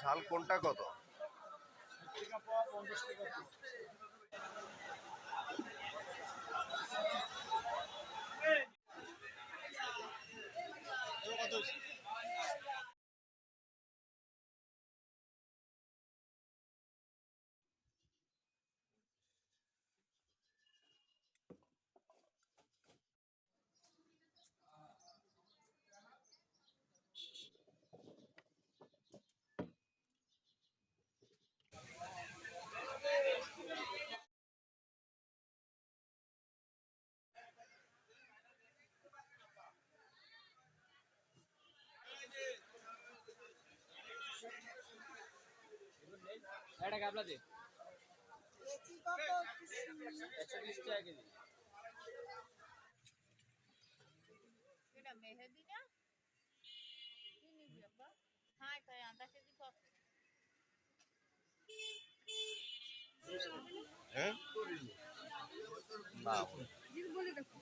ঝাল কোনটা কত? এটা গাবলা দে। একশো বিশ টাকা কেজি। এটা মেহেদি না? কি নিবি আব্বা? হ্যাঁ তাই আধা কেজি কত হ্যাঁ? না বলে দেখো।